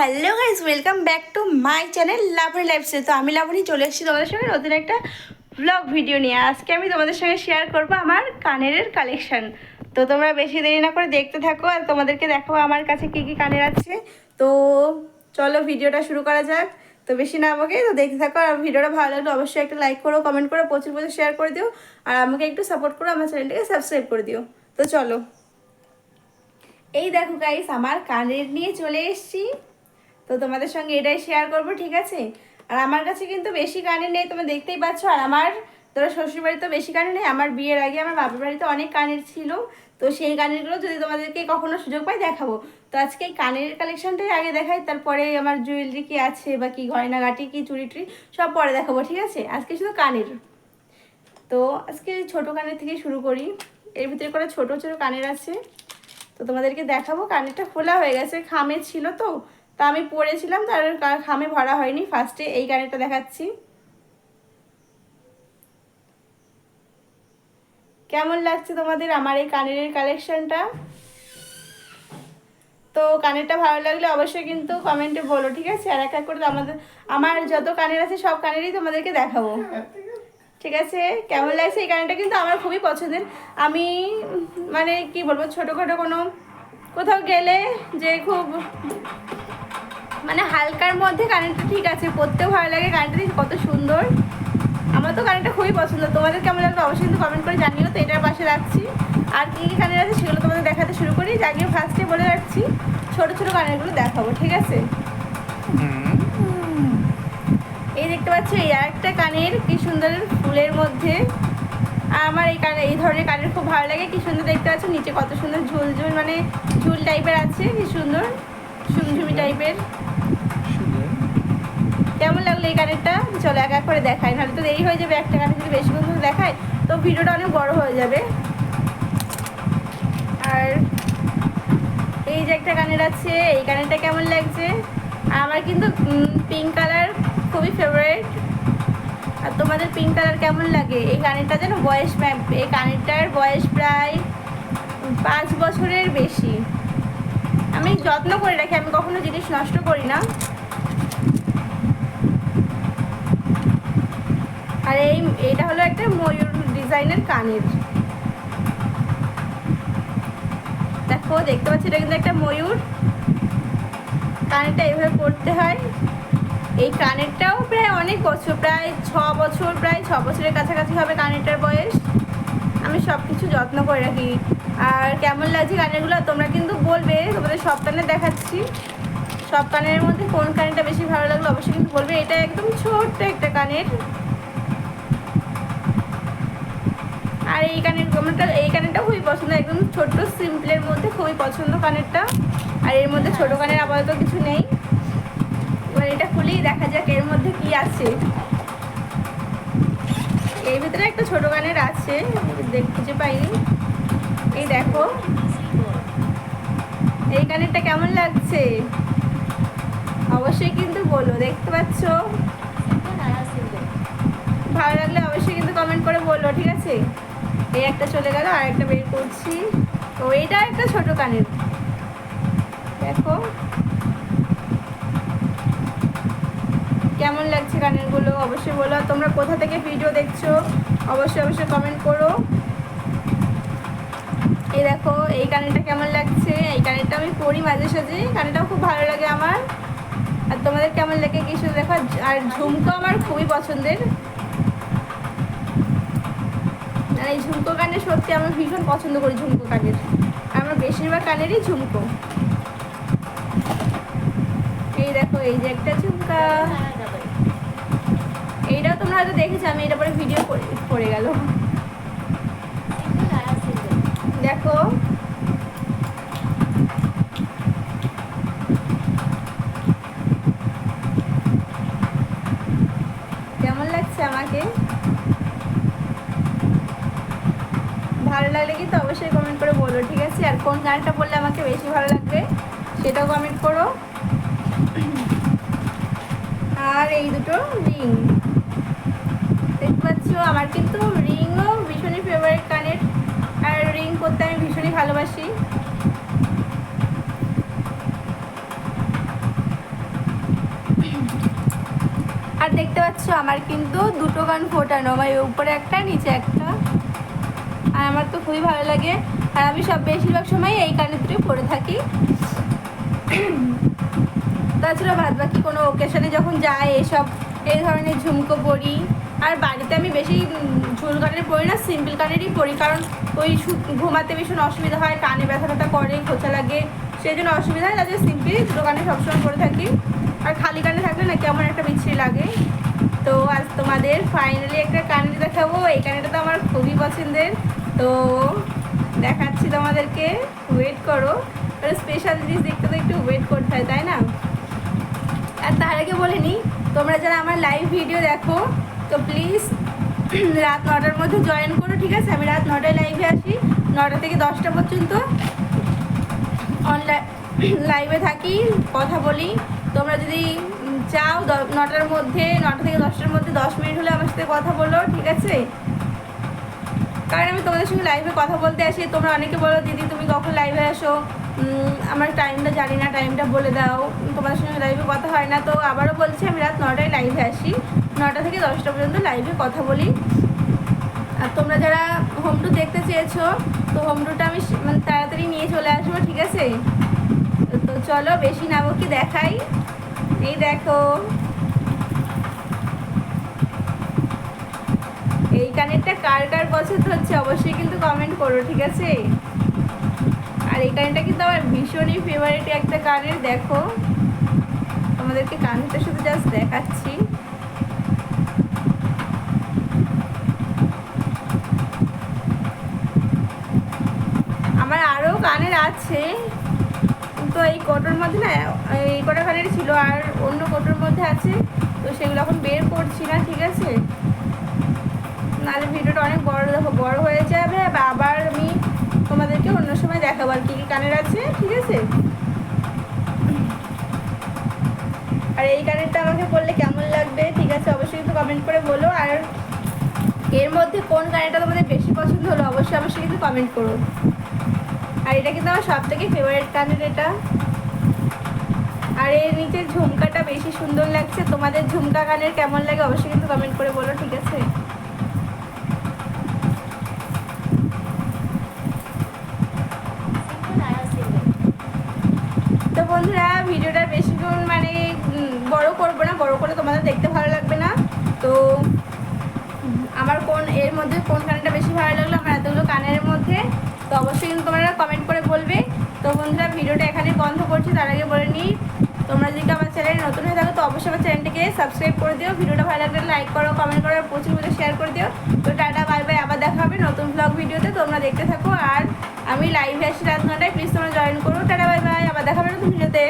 Hello guys welcome back to my channel লাভরি lifestyle তো আমি লাভরি চলে এসেছি তোমাদের সঙ্গে নতুন একটা ব্লগ ভিডিও নিয়ে। আজকে আমি তোমাদের সঙ্গে শেয়ার করব আমার কানের কালেকশন তো তোমরা বেশি দেরি না করে দেখতে থাকো আর তোমাদেরকে দেখো আমার কাছে কী কী কানের আছে। তো চলো ভিডিওটা শুরু করা যাক। তো বেশি না আমাকে, তো দেখতে থাকো আর ভিডিওটা ভালো লাগলে অবশ্যই একটা লাইক করো কমেন্ট করো, প্রচুর প্রচুর শেয়ার করে দিও। আর আমাকে একটু সাপোর্ট করো, আমার চ্যানেলটাকে সাবস্ক্রাইব করে দিও। তো চলো। এই দেখো গাইস আমার কানের নিয়ে চলে এসেছি। তো তোমাদের সঙ্গে এটাই শেয়ার করব, ঠিক আছে? আর আমার কাছে কিন্তু বেশি কানের নেই, তোমরা দেখতেই পাচ্ছ। আর আমার, তোরা শ্বশুর বাড়িতে বেশি কানের নেই, আমার বিয়ের আগে আমার বাপের বাড়িতে অনেক কানের ছিল। তো সেই কানেরগুলো যদি তোমাদেরকে কখনো সুযোগ পাই দেখাবো। তো আজকে এই কানের কালেকশনটাই আগে দেখাই, তারপরে আমার জুয়েলারি কি আছে বা কি গয়নাগাটি, কি চুরি টুরি, সব পরে দেখাবো, ঠিক আছে? আজকে শুধু কানের। তো আজকে ছোট কানের থেকে শুরু করি। এর ভিতরে করে ছোট ছোট কানের আছে। তো তোমাদেরকে দেখাবো, কানেরটা খোলা হয়ে গেছে, খামে ছিল তো। তা আমি পরেছিলাম তার খামে ভরা হয়নি। ফার্স্টে এই কানেরটা দেখাচ্ছি। কেমন লাগছে তোমাদের আমার এই কানের কালেকশনটা তো কানেরটা ভালো লাগলে অবশ্যই কিন্তু কমেন্টে বলো, ঠিক আছে? আর এক এক করে আমাদের আমার যত কানের আছে সব কানেরই তোমাদেরকে দেখাবো। ঠিক আছে? কেমন লাগছে এই গানটা কিন্তু আমার খুবই পছন্দের। আমি মানে কি বলব, ছোটোখাটো কোনো কোথাও গেলে যে খুব মানে হালকার মধ্যে কারেন্টটা ঠিক আছে পড়তেও ভালো লাগে কারেন্টটা কত সুন্দর। আমার তো কারেন্টটা খুবই পছন্দ তোমাদের কেমন লাগল অবশ্যই কিন্তু কমেন্ট করে জানিও তো এটার পাশে রাখছি। আর কী কী কানের আছে সেগুলো তোমাদের দেখাতে শুরু করি জাগিয়ে ফার্স্টে বলে রাখছি ছোটো ছোটো কানেরগুলো দেখাবো ঠিক আছে? এই দেখতে পাচ্ছ এই আরেকটা কানের কি সুন্দর ফুলের মধ্যে। আর আমার এই কানে এই ধরনের কানের খুব ভালো লাগে কি সুন্দর দেখতে পাচ্ছ নিচে কত সুন্দর ঝুল ঝুল মানে ঝুল টাইপের আছে কি সুন্দর ঝুমঝুমি টাইপের কেমন লাগল এই কানেরটা চলো এক এক করে দেখাই, নাহলে তো দেরি হয়ে যাবে, একটা কানের যদি বেশি করে দেখায়, তো ভিডিওটা অনেক বড় হয়ে যাবে। আর এই যে একটা কানের আছে, এই কানেরটা কেমন লাগছে? আমার কিন্তু পিঙ্ক কালার খুবই ফেভারিট আর তোমাদের পিঙ্ক কালার কেমন লাগে? এই কানেরটা যেন বয়স এই কানেরটার বয়স প্রায় পাঁচ বছরের বেশি। আমি যত্ন করে রাখি, আমি কখনো জিনিস নষ্ট করি না। আর এই এটা হলো একটা ময়ূর ডিজাইনের কানের। দেখো, দেখতে পাচ্ছি, এটা কিন্তু একটা ময়ূর। কানেরটা এইভাবে পড়তে হয়। এই কানেরটাও প্রায় অনেক বছর, প্রায় ছ বছর, প্রায় ছ বছরের কাছাকাছি হবে কানেরটার বয়স। আমি সব কিছু যত্ন করে রাখি। আর কেমন লাগছে কানেরগুলো, তোমরা কিন্তু বলবে, তোমাদের সব কানে দেখাচ্ছি। সব কানের মধ্যে কোন কানেরটা বেশি ভালো লাগল অবশ্যই কিন্তু বলবে। এটা একদম ছোট্ট একটা কানের। আর এই কানের আমারটা এই কানেরটা খুবই পছন্দ একদম ছোট্ট সিম্পলের মধ্যে খুবই পছন্দ কানেরটা। আর এর মধ্যে ছোট কানের আপাতত কিছু নেই। এবার এটা খুলেই দেখা যাক এর মধ্যে কি আছে। এর ভিতরে একটা ছোট কানের আছে দেখ খুঁজে পাইনি। এই দেখো। এই কানেরটা কেমন লাগছে? অবশ্যই কিন্তু বলো দেখতে পাচ্ছ? ভালো লাগলে অবশ্যই কিন্তু কমেন্ট করে আছে এই একটা চলে গেল, আর একটা বের করছি। তো এইটা একটা ছোট কানের। দেখো। কেমন লাগছে কানেরগুলো? অবশ্যই বলো। তোমরা কোথা থেকে ভিডিও দেখছ? অবশ্যই অবশ্যই কমেন্ট করো। এই দেখো, এই কানেরটা কেমন লাগছে? এই কানেরটা আমি পরি মাঝে সাঝে। কানেরটাও খুব ভালো লাগে আমার। আর তোমাদের কেমন লাগে কিছু দেখো। আর ঝুমকো আমার খুবই পছন্দের। আর এই ঝুমকো কানের সত্যি আমি ভীষণ পছন্দ করি ঝুমকো কানের আমার বেশিরভাগ কানেরই ঝুমকো। এই দেখো, এই যে একটা ঝুমকা। এইটাও তোমরা হয়তো দেখেছ, আমি এটা পরে ভিডিও করে গেল। দেখো কেমন লাগছে আমাকে ভালো লাগলে কিন্তু অবশ্যই কমেন্ট করে বলো, ঠিক আছে? আর কোন গানটা বললে আমাকে বেশি ভালো লাগবে সেটাও কমেন্ট করো। আর এই দুটো রিং। দেখতে পাচ্ছ, আমার কিন্তু রিংও ভীষণই ফেভারিট কানের আর রিং করতে আমি ভীষণই ভালোবাসি। আর দেখতে পাচ্ছ, আমার কিন্তু দুটো গান ফোটানো আমার উপরে একটা, নিচে একটা। আমার তো খুবই ভালো লাগে। আর আমি সব বেশিরভাগ সময় এই কানে দুটোই পরে থাকি। তাছাড়া বাদ বাকি কোনো ওকেশনে যখন যাই, এসব, এই ধরনের ঝুমকো পরি আর বাড়িতে আমি বেশি ঝুল কানের পরি না, সিম্পল কানেরই পরি। কারণ ওই ঘুমাতে ভীষণ অসুবিধা হয়, কানে ব্যথা ব্যথা করে, খোঁচা লাগে। সেই জন্য অসুবিধা হয় তাদের সিম্পলি দুটো কানে সবসময় পরে থাকি। আর খালি কানে থাকলে না কেমন একটা বিচ্ছিরি লাগে। তো আজ তোমাদের ফাইনালি একটা কানের দেখাবো। এই কানেরটা তো আমার খুবই পছন্দের। তো দেখাচ্ছি তোমাদেরকে। ওয়েট করো। স্পেশাল জিনিস দেখতে তো একটু ওয়েট করতে হয়, তাই না? আর তার আগে বলে নিই তোমরা যারা আমার লাইভ ভিডিও দেখো, তো প্লিজ রাত নটার মধ্যে জয়েন করো, ঠিক আছে? আমি রাত নটায় লাইভে আসি। নটা থেকে দশটা পর্যন্ত অনলাইন লাইভে থাকি, কথা বলি। তোমরা যদি চাও নটার মধ্যে, নটা থেকে দশটার মধ্যে দশ মিনিট হলে আমার সাথে কথা বলো, ঠিক আছে? কারণ আমি তোমাদের সঙ্গে লাইভে কথা বলতে আসি। তোমরা অনেকে বলো, দিদি, তুমি কখন লাইভে আসো? আমার টাইমটা জানি না টাইমটা বলে দাও। তোমাদের সঙ্গে লাইভে কথা হয় না। তো আবারও বলছি, আমি রাত নটায় লাইভে আসি। নটা থেকে দশটা পর্যন্ত লাইভে কথা বলি। আর তোমরা যারা হোম টু দেখতে চেয়েছো, তো হোম টুটা আমি মানে তাড়াতাড়ি নিয়ে চলে আসব, ঠিক আছে? তো- চলো, বেশি নামো কি দেখাই। এই দেখো। কানেরটা কার কার পছন্দ হচ্ছে, অবশ্যই কিন্তু কমেন্ট করো, ঠিক আছে? আর এই কানেরটা কিন্তু আমার ভীষণই ফেভারিট একটা কানের, দেখো। তোমাদেরকে কানেরটা শুধু জাস্ট দেখাচ্ছি। আমার আরও কানের আছে তো এই কটোর মধ্যে না, এই কটা কানের ছিল, আর অন্য কটোর মধ্যে আছে, তো সেগুলো এখন বের করছি না, ঠিক আছে? নাহলে ভিডিওটা অনেক বড় দেখো বড় হয়ে যাবে। আবার আমি তোমাদেরকে অন্য সময় দেখাবো আর কী কী কানের আছে, ঠিক আছে? আর এই কানেরটা আমাকে বললে কেমন লাগবে, ঠিক আছে? অবশ্যই কিন্তু কমেন্ট করে বলো। আর এর মধ্যে কোন গানটা তোমাদের বেশি পছন্দ হলো, অবশ্যই অবশ্যই কিন্তু কমেন্ট করো। আর এটা কিন্তু আমার সব থেকে ফেভারিট কানের এটা। আর এর নিচের ঝুমকাটা বেশি সুন্দর লাগছে। তোমাদের ঝুমকা গানের কেমন লাগে, অবশ্যই কিন্তু কমেন্ট করে বলো, ঠিক আছে তো বন্ধুরা ভিডিওটা বেশিক্ষণ মানে উম, বড় করব না বড় করে তোমাদের দেখতে ভালো লাগবে না। তো আমার কোন, এর মধ্যে কোন কানেরটা বেশি ভালো লাগল? আমার এতগুলো কানের মধ্যে। তো অবশ্যই কিন্তু তোমরা কমেন্ট করে বলবে। তো বন্ধুরা, ভিডিওটা এখানে বন্ধ করছি। তার আগে বলে নিই, তোমরা যদি আমার চ্যানেলে নতুন হয়ে থাকো, তো অবশ্যই আমার চ্যানেলটিকে সাবস্ক্রাইব করে দিও। ভিডিওটা ভালো লাগলে লাইক করো কমেন্ট করো, প্রচুর প্রচুর শেয়ার করে দিও। তো টাটা বাই বাই আবার দেখা হবে নতুন ব্লগ ভিডিওতে। তোমরা দেখতে থাকো। আর আমি লাইভে আসি রাত নটায়। প্লিজ তোমরা জয়েন করো। টাটা বাই বাই আবার দেখা হবে নতুন ভিডিওতে।